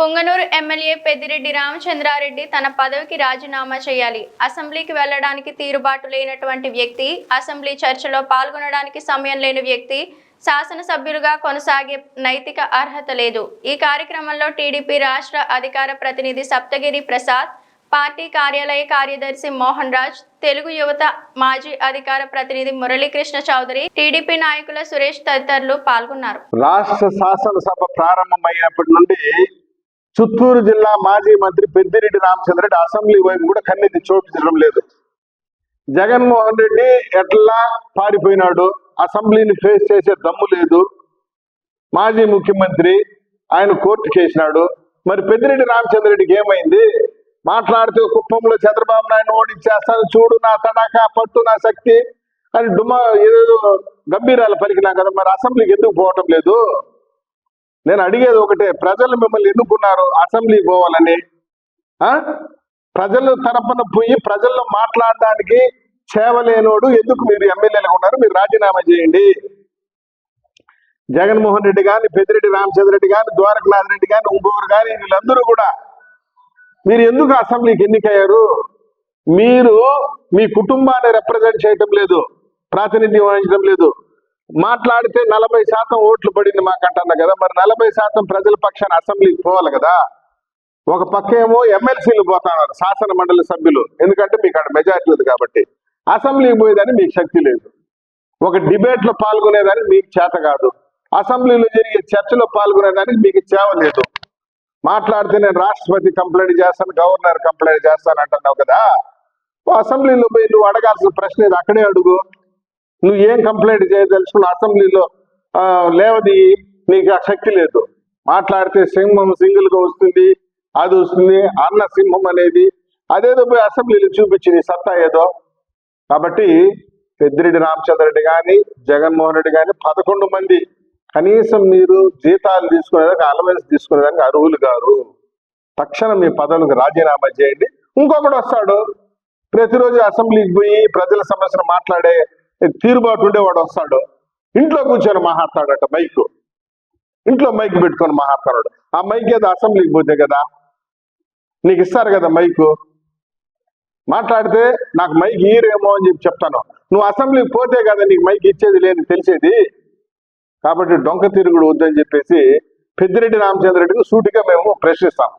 Punganur MLA Peddireddy Ramachandra Reddy తన పదవికి రాజీనామా చేయాలి. అసెంబ్లీకి వెళ్ళడానికి తీరుబాటు లేనటువంటి వ్యక్తి అసెంబ్లీ చర్చలో పాల్గొనడానికి సమయం లేని వ్యక్తి శాసనసభ్యులుగా కొనసాగే నైతిక అర్హత లేదు. ఈ కార్యక్రమంలో టీడీపీ రాష్ట్ర అధికార ప్రతినిధి సప్తగిరి ప్రసాద్ పార్టీ కార్యాలయ కార్యదర్శి మోహన్ రాజ్ తెలుగు యువత మాజీ అధికార ప్రతినిధి మురళీకృష్ణ చౌదరి టీడీపీ నాయకుల సురేష్ తదితరులు పాల్గొన్నారు. రాష్ట్ర శాసనసభ ప్రారంభమైనప్పటి నుండి చిత్తూరు జిల్లా మాజీ మంత్రి పెద్దిరెడ్డి రామచంద్రరెడ్డి అసెంబ్లీ వైపు కూడా కన్నెత్తి చూపించడం లేదు. జగన్మోహన్ రెడ్డి ఎట్లా పారిపోయినాడు? అసెంబ్లీని ఫేస్ చేసే దమ్ము లేదు. మాజీ ముఖ్యమంత్రి ఆయన కోర్టు కేసినాడు. మరి పెద్దిరెడ్డి రామచంద్రరెడ్డికి ఏమైంది? మాట్లాడుతూ కుప్పంలో చంద్రబాబు నాయుడు ఓడించేస్తాను చూడు నా తడాక పట్టు నా శక్తి అని డుమా ఏదో గంభీరాలు పలికినా కదా. మరి అసెంబ్లీకి ఎందుకు పోవటం లేదు? నేను అడిగేది ఒకటే ప్రజలు మిమ్మల్ని ఎన్నుకున్నారు? అసెంబ్లీకి పోవాలని. ఆ? ప్రజల తరపున పోయి ప్రజల్లో మాట్లాడడానికి చేవలేనోడు ఎందుకు మీరు ఎమ్మెల్యేలుగా ఉన్నారు? మీరు రాజీనామా చేయండి. జగన్మోహన్ రెడ్డి కానీ పెద్దిరెడ్డి రామచంద్ర రెడ్డి కానీ ద్వారకనాథ్ రెడ్డి కానీ ఇంకొకరు కానీ వీళ్ళందరూ కూడా మీరు ఎందుకు అసెంబ్లీకి ఎన్నికయ్యారు? మీరు మీ కుటుంబాన్ని రిప్రజెంట్ చేయటం లేదు ప్రాతినిధ్యం వహించడం లేదు. మాట్లాడితే నలభై శాతం ఓట్లు పడింది మాకంటున్నా కదా మరి నలభై శాతం ప్రజల పక్షాన అసెంబ్లీకి పోవాలి కదా. ఒక పక్క ఏమో ఎమ్మెల్సీలు పోతున్నారు శాసన మండలి సభ్యులు. ఎందుకంటే మీకు అక్కడ మెజారిటీ లేదు కాబట్టి. అసెంబ్లీకి పోయేదని మీకు శక్తి లేదు. ఒక డిబేట్లో పాల్గొనేదానికి మీకు చేత కాదు. అసెంబ్లీలో జరిగే చర్చలో పాల్గొనేదానికి మీకు చేవ లేదు. మాట్లాడితే నేను రాష్ట్రపతి కంప్లైంట్ చేస్తాను గవర్నర్ కంప్లైంట్ చేస్తాను అంటున్నావు కదా. అసెంబ్లీలో పోయి నువ్వు అడగాల్సిన ప్రశ్న ఇది అక్కడే అడుగు. నువ్వు ఏం కంప్లైంట్ చేయదలుచుకున్న అసెంబ్లీలో లేవది నీకు ఆ శక్తి లేదు. మాట్లాడితే సింహం సింగిల్గా వస్తుంది అది వస్తుంది అన్న సింహం అనేది అదేదో పోయి అసెంబ్లీలో చూపించింది సత్తా ఏదో. కాబట్టి పెద్దిరెడ్డి రామచంద్ర కానీ జగన్మోహన్ రెడ్డి కానీ పదకొండు మంది కనీసం మీరు జీతాలు తీసుకునేదానికి అలవెన్స్ తీసుకునేదానికి అర్హులు గారు తక్షణం మీ పదవులకు రాజీనామా చేయండి. ఇంకొకడు వస్తాడు. ప్రతిరోజు అసెంబ్లీకి పోయి ప్రజల సమస్యను మాట్లాడే తీరుబాటు ఉండేవాడు వస్తాడు. ఇంట్లో కూర్చొని మాట్లాడతాడట మైక్. ఇంట్లో మైక్ పెట్టుకొని మాట్లాడతాడు ఆ మైక్ ఏదో అసెంబ్లీకి పోతే కదా? నీకు ఇస్తారు కదా మైకు? మాట్లాడితే నాకు మైక్ ఈరేమో అని చెప్పి చెప్తాను. నువ్వు అసెంబ్లీకి పోతే కదా నీకు మైక్ ఇచ్చేది లేని తెలిసేది? కాబట్టి డొంక తిరుగుడు వద్దని చెప్పేసి పెద్దిరెడ్డి రామచంద్రరెడ్డికి సూటిగా మేము ప్రశ్నిస్తాం.